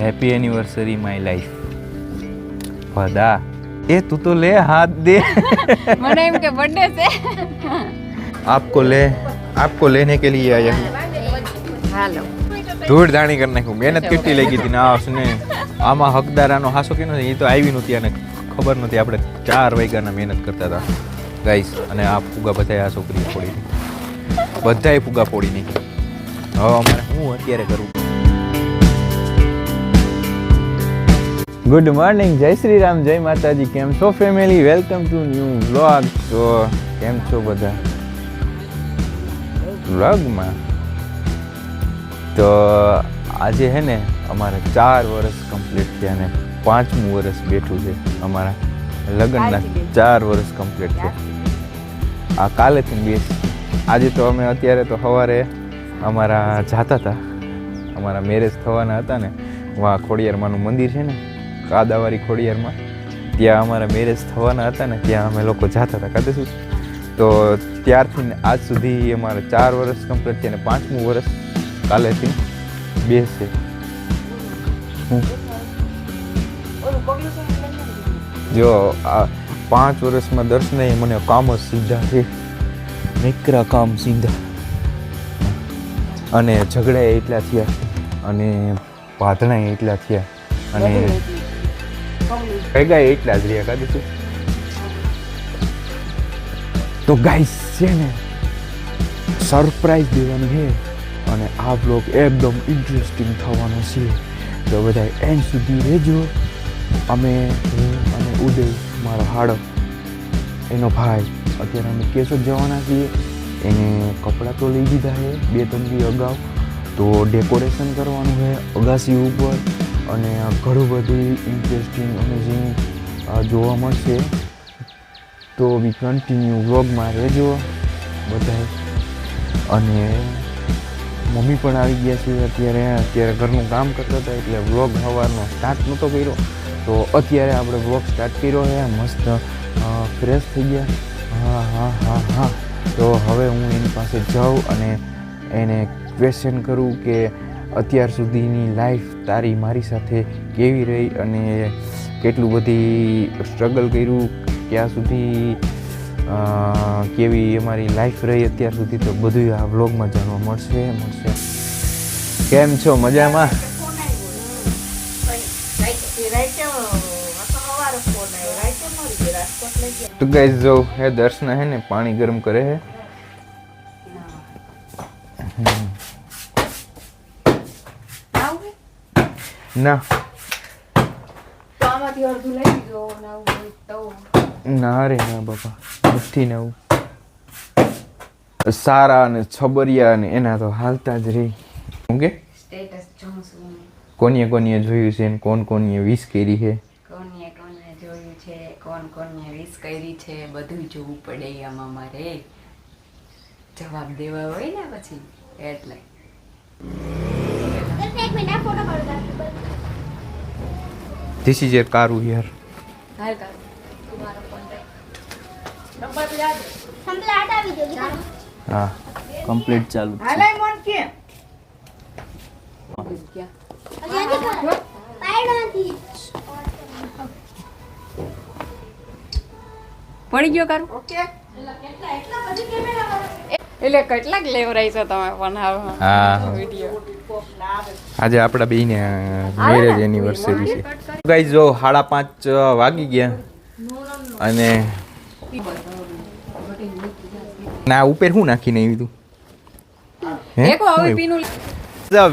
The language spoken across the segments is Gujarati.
હેપી એનિવર્સરી માય લાઈફ ભદા. એ તું તો લે હાથ દે. મને એમ કે બર્થડે છે. આપકો લે આપકો લેને કે लिए આયા હાલો. ધૂળ દાણી કરી નાખ્યું મહેનત કેટલી લાગી હતી ના ને. આમાં હકદારાનો હાસો કે નથી એ તો આવી નહોતી અને ખબર નહોતી. આપણે ચાર વાગ્યાના મહેનત કરતા હતા. ગાઈસ અને આ ફુગા બધાએ આ છોકરીએ ફોડી બધાએ ફુગા ફોડી નાખી. હવે અમારે હું અત્યારે કરું? ગુડ મોર્નિંગ જય શ્રી રામ જય માતાજી કેમ છો family welcome to new vlog તો કેમ છો બધા? વ્લોગમાં તો આજે હે ને અમારે ચાર વર્ષ કમ્પ્લીટ થયા ને પાંચમું વર્ષ બેઠું છે અમારા લગ્નના ચાર વર્ષ કમ્પ્લીટ થયા. આ કાલેથી બેસ આજે તો અમે અત્યારે તો સવારે અમારા જાતા હતા. અમારા મેરેજ થવાના હતા ને વા ખોડિયારમાંનું મંદિર છે ને કાદાવારી ખોડિયારમાં. ત્યાં અમારા મેરેજ થવાના હતા ને ત્યાં અમે લોકો જતા હતા કાતે શું તો ત્યારથી આજ સુધી અમારે ચાર વર્ષ કમ્પ્લીટ છે અને પાંચમું વર્ષ કાલેથી બેસે. જો, આ પાંચ વર્ષમાં દર્શને મને કામ જ સીધા છે. નિકરા કામ સીધા. અને ઝઘડા એટલા થયા અને પાતણા એટલા થયા. અને ભેગા એટલા જ રહ્યા કાઢી શું તો ગાઈસ છે ને સરપ્રાઈઝ દેવાનું છે અને આ બ્લોગ એકદમ ઇન્ટરેસ્ટિંગ થવાનો છે. તો બધા એન્ડ સુધી રહેજો. અમે, હું અને ઉદય, મારો હાડો એનો ભાઈ, અત્યારે અમે કેશોદ જવાના છીએ. એને કપડાં તો લઈ દીધા છે બે ત્રણ દી અગાઉ. તો ડેકોરેશન કરવાનું છે અગાસી ઉપર. અને ઘણું બધું ઇન્ટરેસ્ટિંગ અમેઝિંગ જોવા મળશે. તો બી કન્ટિન્યુ વ્લોગમાં રહેજો બધાય. અને મમ્મી પણ આવી ગયા છે અત્યારે. અત્યારે ઘરનું કામ કરતા હતા એટલે વ્લોગ સવારનો સ્ટાર્ટ નહોતો કર્યો. તો અત્યારે આપણે વ્લોગ સ્ટાર્ટ કર્યો છે. મસ્ત ફ્રેશ થઈ ગયા. હા હા હા હા. તો હવે હું એની પાસે જાઉં અને એને ક્વેશ્ચન કરું કે અત્યાર સુધીની લાઈફ તારી મારી સાથે કેવી રહી અને કેટલું બધી સ્ટ્રગલ કર્યું ક્યાં સુધી કેવી અમારી લાઈફ રહી અત્યાર સુધી તો બધું આ વ્લોગમાં જાણવા મળશે મળશે. કેમ છો? મજામાં? તો ગાઈઝ જો હે દર્શન હે ને પાણી ગરમ કરે હે. ના. ને રે ના બાપા. નથી નવું સારા અને છબરિયા અને એના તો હાલતા જ રહી. હું કે? કોનીએ કોનીએ જોયું છે ને કોણ કોનીએ વિશ કરી છે? કોનીએ કોનીએ જોયું છે કોણ કોનીએ વિશ કરી છે બધું જોવું પડે આમાં મારે. જવાબ દેવા હોય ને પછી એટલે. This is your car here હાલ કાકા તમારો કોન્ટેક્ટ હા કમ્પ્લીટ ચાલુ. પડી ગયો કારું એટલે કેટલાક લેવરાઈ છો તમે પણ હા. હા વીડિયો. આજે આપણા બેને મેરેજ એનિવર્સરી છે. ગાઈઝ જો સાડા પાંચ વાગી ગયા. અને ના ઉપર શું નાખીને આવ્યું તું? હે?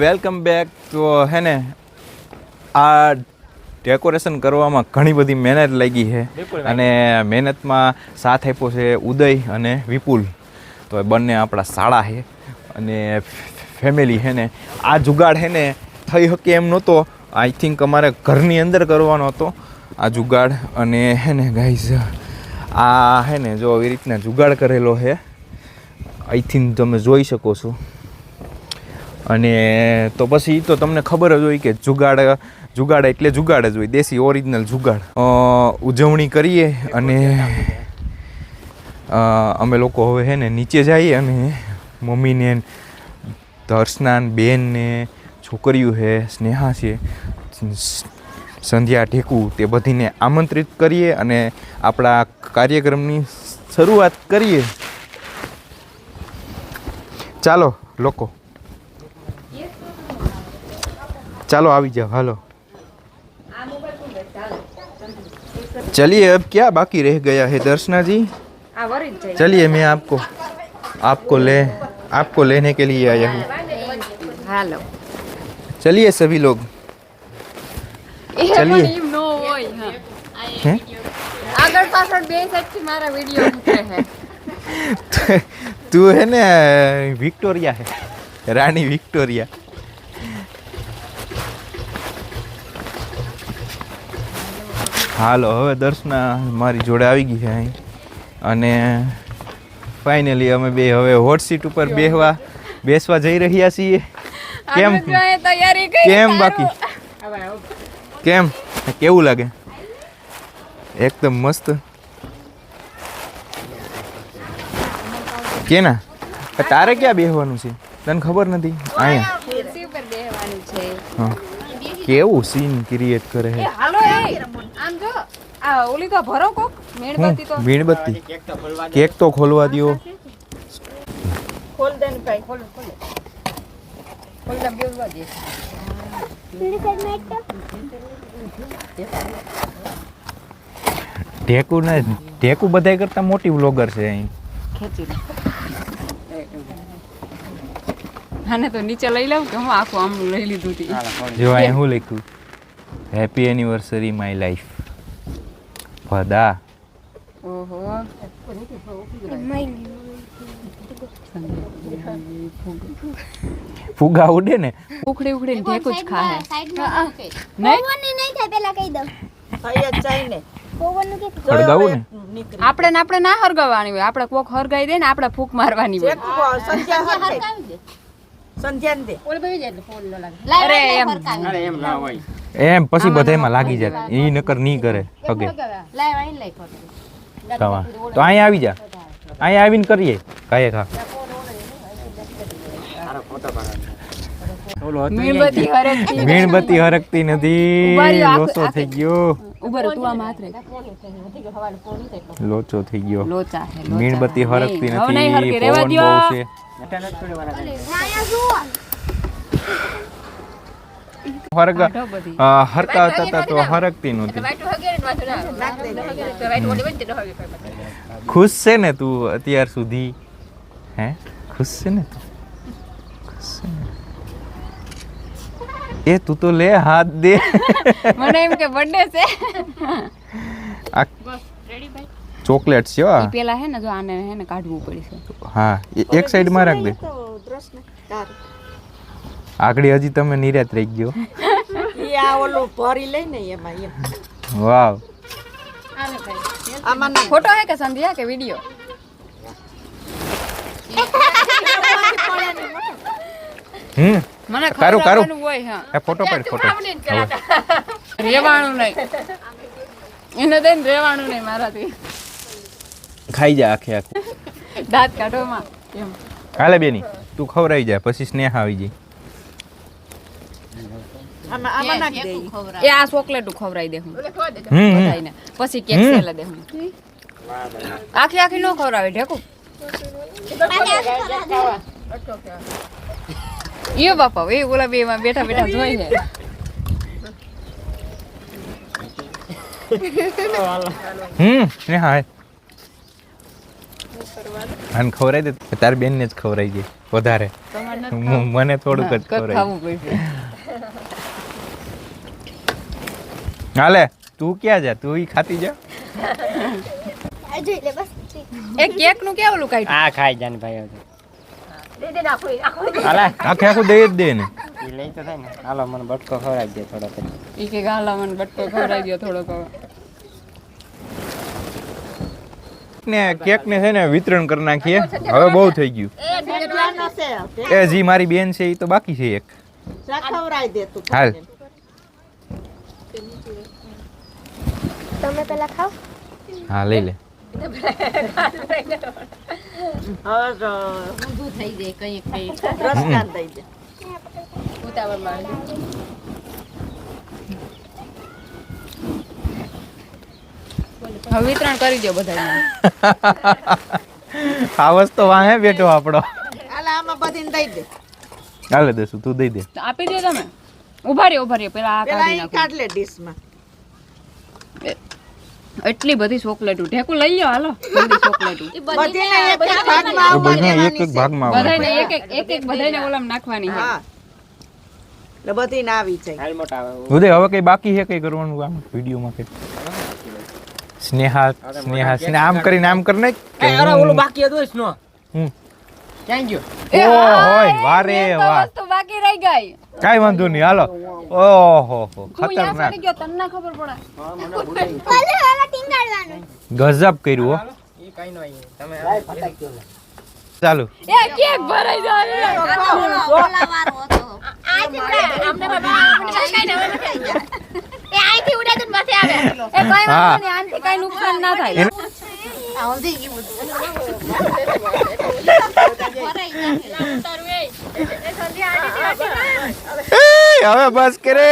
વેલકમ બેક તો હે ને આ ડેકોરેશન કરવામાં ઘણી બધી મહેનત લાગી છે. અને મહેનતમાં સાથ આપ્યો છે ઉદય અને વિપુલ. તો એ બંને આપણા શાળા છે અને ફેમિલી છે ને, આ જુગાડ છે ને થઈ શકે એમ નહોતો. આઈ થિંક અમારે ઘરની અંદર કરવાનો હતો આ જુગાડ. અને હે ને ગાઈઝ આ હે ને જો આવી રીતના જુગાડ કરેલો છે. આઈ થિંક તમે જોઈ શકો છો. અને તો પછી તો તમને ખબર જ હોય કે જુગાડ જુગાડ એટલે જુગાડ જ હોય, દેશી ઓરિજિનલ જુગાડ. ઉજવણી કરીએ અને અમે લોકો હવે હે ને નીચે જઈએ અને મમ્મીને દર્શનાન બેનને છોકરીઓ છે સ્નેહા છે સ- સંધ્યા ઢેકુ તે બધીને આમંત્રિત કરીએ અને આપણા કાર્યક્રમની શરૂઆત કરીએ ચાલો લોકો ચાલો આવી જાઓ હાલો चलिए अब क्या बाकी रह गया है दर्शना जी આ વરી જ જાય चलिए मैं आपको आपको ले आपको लेने के लिए आया हूँ હાલો चलिए सभी लोग એ ચાલીએ. પણ એમ નો હોય હા हैं આગળ પાછળ બે સાઈડથી મારા વિડીયો મૂકે છે तू है ना विक्टोरिया है रानी विक्टोरिया હાલો હવે દર્શના મારી જોડે આવી ગઈ છે અહીં અને ફાઇનલી અમે બે હવે હોટ સીટ ઉપર બેહવા બેસવા જઈ રહ્યા છીએ. કેમ? તૈયારી કેમ બાકી? કેમ? કેવું લાગે? એકદમ મસ્ત. કેના? તારે ક્યાં બેહવાનું છે? તને ખબર નથી? અહીંયા. કેવું સીન ક્રિએટ કરે છે? હાલો આમ જો. આ ઓલી તો ભરો કોક? મીણબત્તી તો. મીણબત્તી. કેક તો ખોલવા દ્યો. ખોલ દે ને ભાઈ ખોલ ખોલ. ખોલ દે બેસવા દે. ઢેકુ ને ઢેકુ બધાય કરતા મોટી વ્લોગર છે અહીં. ખેંચી આને તો નીચે લઈ લઉં કે હું આખું આમ લઈ લીધું હતી જો અહીં શું લખ્યું. હેપી એનિવર્સરી માય લાઈફ ભદા ઓહો ફુગા ઉડે ને ઉખડી ને ઢેકું જ ખાહે નહીં? નહીં થાય પેલા કહી દઉં. થઈ જ જાય ને. ને? આપણે ને આપણે ના હરગાવવાની હોય. આપણે કોક હરગાઈ દે ને આપણે ફૂક મારવાની હોય. ચેક સંધ્યા દે. ઓલ ભાઈ જાય ફોન સંધ્યાને લાગે. અરે એમ. એમ પછી બધામાં લાગી જાય. એ નકર નહીં કરે ખાવા તો અહીંયા આવી જા. અહીંયા આવીને કરીએ. કાંઈ ખા મીણબત્તી મીણબત્તી હરકતી નથી. લોચો થઈ ગયો. ઉભર તું આમ હાથ રાખ. લોચો થઈ ગયો. મીણબત્તી હરકતી નથી. હરકે, રહેવા પવન બહુ છે. હરગ હરકાવતા હતા તો હરકતી નહોતી. ખુશ છે ને તું અત્યાર સુધી? હે? ખુશ છે ને તું? ખુશ છે ને? એ તું તો લે હાથ દે. મને એમ કે બર્થડે છે. આ ચોકલેટ છે આ. પેલા હે ને જો આને હે ને કાઢવું પડશે હા એક સાઈડમાં રાખ દે આગળ હજી તમે નિરાત રહી ગયો. એ આ ઓલું ભરી લઈ ને એમાં એમ. વાવ. આમાં ફોટો હે કે સંધ્યા કે વિડિયો? હમ. મને કારું, કારું. હોય હા. એ ફોટો પાડ ફોટો. રેવાણું નહીં. એને દઈને રેવાનું નહીં મારાથી. ખાઈ જા આખે આખું. દાંત કાઢો માં હાલે બેની તું ખવરાઈ જા પછી સ્નેહ આવી જાય. એ આ ચોકલેટ ખવડાવી દે હું. હમ હમ. પછી કેક હમ. દે હું. આખી આખી નો ખવડાવે ઢેકું. યો બાપા એ ઓલા બે માં બેઠા બેઠા જોઈ ને હમ હાય. ખવડાવી દે તાર બેન ને જ ખવરાઈ દે વધારે. મને થોડુંક જ કક ખવડાવી ખાવું પડશે હાલે તું ક્યાં જા? તું ઈ ખાતી જા. એ કેકનું કેવું આ ખાઈ જાન ભાઈ હવે. હાલે. આખે આખું દઈ જ દે ને એ લઈ તો થાય ને. હાલો મને બટકો ખવડાવી દે થોડો ઈ કે ગાલા મને બટકો ખવડાવી દો થોડોક હવે. ને કેક ને છે ને વિતરણ કરી નાખીએ. હવે બહુ થઈ ગયું. એ જી મારી બેન છે એ તો બાકી છે એક. દે હાલ. તમે પેલા ખાવ હા લઈ લે. વિતરણ કરી દો બધા આ વસ્તુ વાહે બેઠો આપણો. આમાં બધીને દઈ દે. હાલે દેસુ તું દઈ દે. આપી દો તમે. ઊભા રહ્યો ઊભા રહ્યો. પેલા આ કાઢી નાખો. કાઢ લે ડીશમાં. એટલી બધી ચોકલેટો ઢેકું લઈ લો હાલો. બધી ચોકલેટો બધાને એક એક ભાગમાં છે. બધાને એક એક એક એક બધાને ઓલામ નાખવાની છે હા. એટલે બધીને આવી જાય. હાલ મોટા આવે. ઉદય હવે કઈ બાકી છે કઈ કરવાનું આમ વિડીયોમાં કે સ્નેહા સ્નેહા સ્નેહા આમ કરીને આમ કરી ને કે અરે ઓલું બાકી હતું સ્નો? હમ. થેન્ક યુ ઓ હોય, વારે વાહ. બાકી રહી ગઈ. કાઈ વાંધો નહીં હાલો. ઓહો હો ખતરનાક. ગયો તને ખબર પડે. ભલે હવે ટીંગાડવાનું. ગજબ કર્યું હો. ઈ કઈ નો તમે ચાલુ એ કેક ભરાઈ જાય બોલાવારો હતો. આથી ઉડે અમને બાબા અમને કઈ નવે નથી એ આથી ઉડે તો માથે આવે. એ કઈ વાંધો. નહીં આનાથી કઈ નુકસાન ના થાય. હવે બસ કરે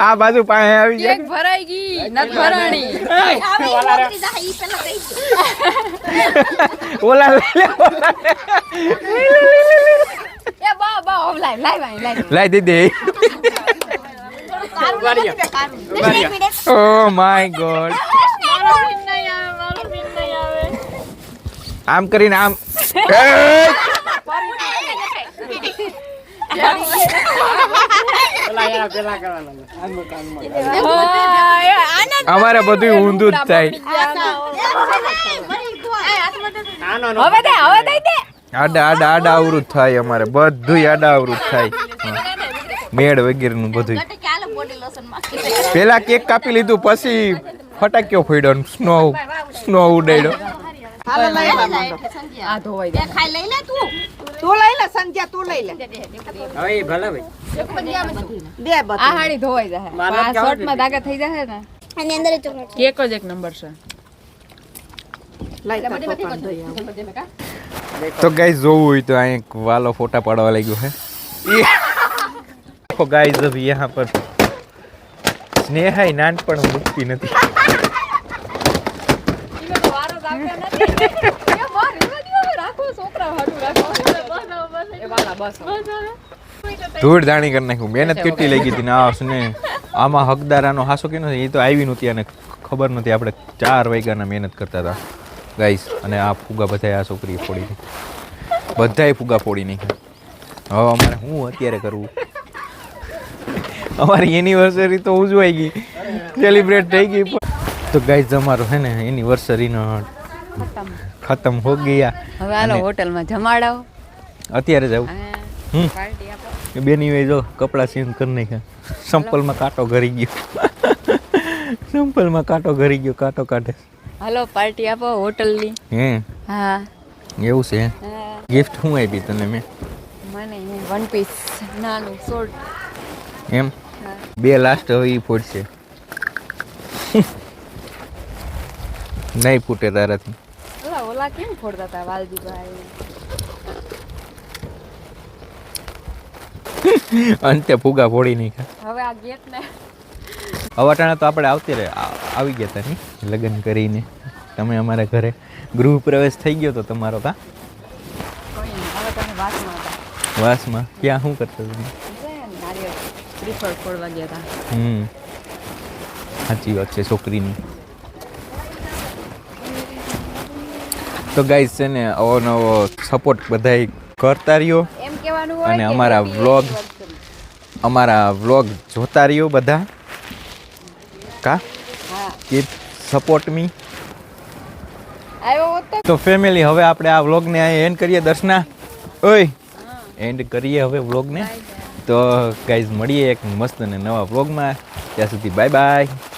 આ બાજુ પાસે આવી જાય ભરાઈ ગઈ નત ભરાણી ઓલા લઈ લે ઓલા. એ બા બા ઓ માય ગોડ આમ કરીને આમ. અમારે બધું ઊંધું જ થાય. હવે દે હવે દઈ દે. આડા આડા આડા અવરું થાય અમારે. બધું આડા અવરું થાય. મેળ વગેરેનું બધું પેલા કેક કાપી લીધું પછી ફટાક્યો ફોડ્યો સ્નો સ્નો ઉડાડ્યો. કેક જ એક તો ગાઈઝ જોવું હોય તો અહીંયા વાલો ફોટા પાડવા લાગ્યો હે. ગાઈઝ અભી યહાં પર. पर સ્નેહા નાનપણ મૂકતી નથી. ધૂળ ધાણી કરી નાખ્યું. મહેનત કેટલી લઈ ગઈ હતી ને આ સ્નેહ આમાં હકદારાનો હાસો કે નથી એ તો આવી નહોતી અને ખબર નથી આપણે ચાર વાગ્યાના મહેનત કરતા હતા. ગાઈસ, અને આ ફુગા બધાય આ છોકરીએ ફોડી બધાએ ફુગા ફોડી નાખ્યા. હવે અમારે હું અત્યારે કરવું? અમારી એનિવર્સરી તો ઉજવાઈ ગઈ. સેલિબ્રેટ થઈ ગઈ. તો ગાઈઝ અમારો હે ને એનિવર્સરીનો ખતમ. હો ગયા. હવે અને- હોટલમાં જમાડાવો અત્યારે જાવ હમ. બેની વે જો કપડાં સીન કરી નાખ્યા. સંપલમાં કાંટો ઘરી ગયો. સંપલમાં કાંટો ઘરી ગયો કાંટો કાઢે. હાલો પાર્ટી આપો હોટલની. હે? હા. એવું છે? હા. ગિફ્ટ શું આપી તને મેં? મને વન પીસ નાનું શોર્ટ એમ? બે લાસ્ટ હવે એ ફૂટશે. નહીં ફૂટે તારાથી. ઓલા ઓલા કેમ ફોડતા હતા વાલજીભાઈ? અંતે ફુગા ફોડી નહીં હવે આ ગેટ ને અવાટાણા તો આપણે આવતી રહે. આવી ગયા હતા નહીં લગ્ન કરીને. તમે અમારા ઘરે ગૃહ પ્રવેશ થઈ ગયો તો તમારો કા વાસમાં ક્યાં શું કરતા તમે શ્રીફળ ફોડવા ગયા હતા હમ. સાચી વાત છે છોકરીની. તો ગાઈઝ છે ને અવો નવો સપોર્ટ બધાય કરતા રહ્યો. એમ કહેવાનું અને અમારા વ્લોગ અમારા વ્લોગ જોતા રહ્યો બધા. કા? કે સપોર્ટ મી તો તો ફેમિલી હવે આપણે આ વ્લોગને અહીં એન્ડ કરીએ દર્શના. ઓય. એન્ડ કરીએ હવે વ્લોગને તો ગાઈઝ મળીએ એક મસ્ત અને નવા વ્લોગમાં ત્યાં સુધી બાય બાય